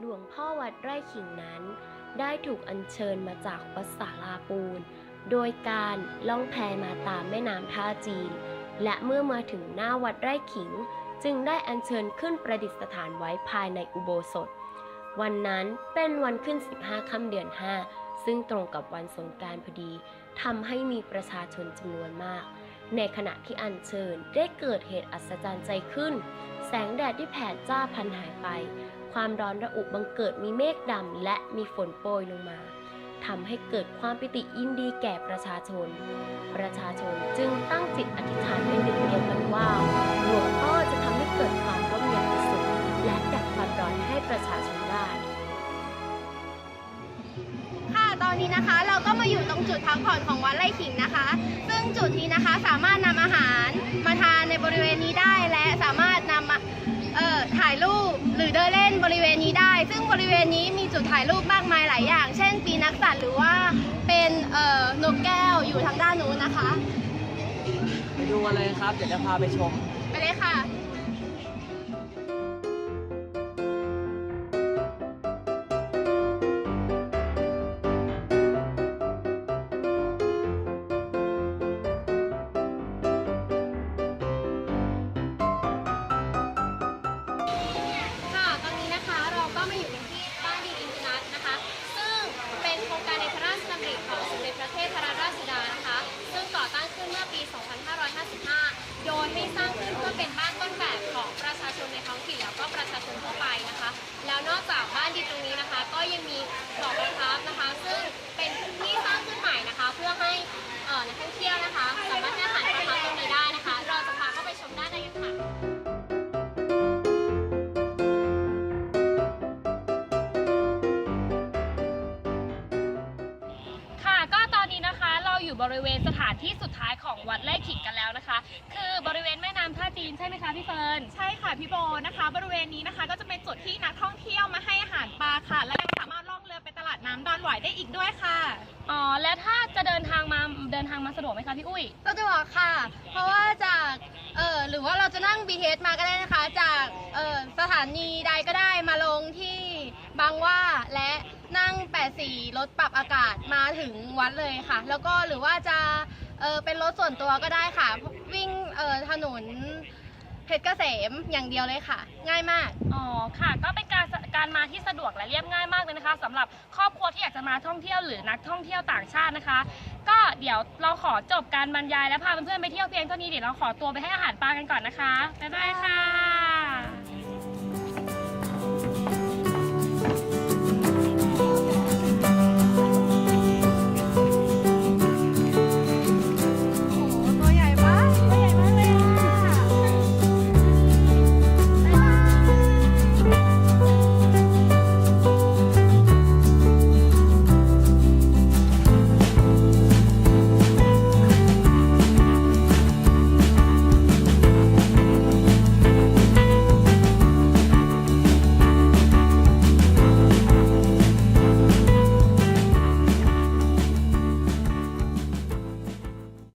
หลวงพ่อวัดไร่ขิงนั้น ได้ถูกอัญเชิญมาจากวัดสาลาปูน โดยการล่องแพมาตามแม่น้ำท่าจีน และเมื่อมาถึงหน้าวัดไร่ขิง จึงได้อัญเชิญขึ้นประดิษฐานไว้ภายในอุโบสถ วันนั้นเป็นวันขึ้น 15ค่ำเดือน 5 ซึ่งตรงกับวันสงการพอดีทำให้มีประชาชนจำนวนมาก ในขณะที่อัญเชิญได้เกิดเหตุอัศจรรย์ใจขึ้น แสงแดดที่แผดจ้าพันหายไป ความร้อนระอุบังเกิดมีเมฆดำและมีฝนโปรยลงมาทำให้เกิดความปิติยินดีแก่ประชาชน ประชาชนจึงตั้งจิตอธิษฐานเป็นหนึ่งเดียวกันว่าหลวงพ่อจะทำให้เกิดความร่มเย็นเป็นสุขและดับความร้อนให้ประชาชนได้ ค่ะตอนนี้นะคะเราก็มาอยู่ตรงจุดพักผ่อนของวัดไร่ขิงนะคะ ซึ่งจุดนี้นะคะสามารถนำอาหาร ซึ่งบริเวณนี้มีจุดถ่ายรูปมากมายหลายอย่าง เช่น ปีนักสัตว์หรือว่าเป็นเอ่อนกแก้วอยู่ทางด้านนู้นนะคะ ไปดูกันเลยครับ เดี๋ยวจะพาไปชม ไปเลยค่ะค่ะ นอกจากบ้านดีตรงนี้นะคะ ก็ยังมีหอประทับนะคะ ซึ่งเป็นที่สร้างขึ้นใหม่นะคะ เพื่อให้เอ่อนักท่องเที่ยวนะคะ สามารถที่จะหาประทับตรงนี้ได้นะคะ เราจะพาเข้าไปชมด้านในกันค่ะ ค่ะก็ตอนนี้นะคะเราอยู่บริเวณสถานที่สุดท้ายของวัดไร่ขิงกันแล้วนะคะ คือบริเว ช่ไหมคะพี่เฟิร์นใช่ค่ะพี่โบนะคะ บริเวณนี้นะคะ ก็จะเป็นจุดที่นักท่องเที่ยวมาให้อาหารปลาค่ะ และยังสามารถล่องเรือไปตลาดน้ำดอนหวายได้อีกด้วยค่ะ อ๋อแล้วถ้าจะเดินทางมาเดินทางมาสะดวกไหมคะพี่อุ้ยก็จะบอกค่ะ เพราะว่าจาก เออหรือว่าเราจะนั่ง BTS มาก็ได้นะคะ จาก เออสถานีใดก็ได้มาลงที่บางหว่าและนั่ง 84 รถปรับอากาศมาถึงวัดเลยค่ะ แล้วก็หรือว่าจะ เออเป็นรถส่วนตัวก็ได้ค่ะ วิ่ง เออถนน เพชรเกษมอย่างเดียวเลยค่ะ ง่ายมาก อ๋อค่ะ ก็เป็นการการมาที่สะดวกและเรียบง่ายมากเลยนะคะสำหรับครอบครัวที่อยากจะมาท่องเที่ยวหรือนักท่องเที่ยวต่างชาตินะคะ ก็เดี๋ยวเราขอจบการบรรยายและพาเพื่อนๆไปเที่ยวเพียงเท่านี้เดี๋ยวเราขอตัวไปให้อาหารปลากันก่อนนะคะบ๊ายบายค่ะ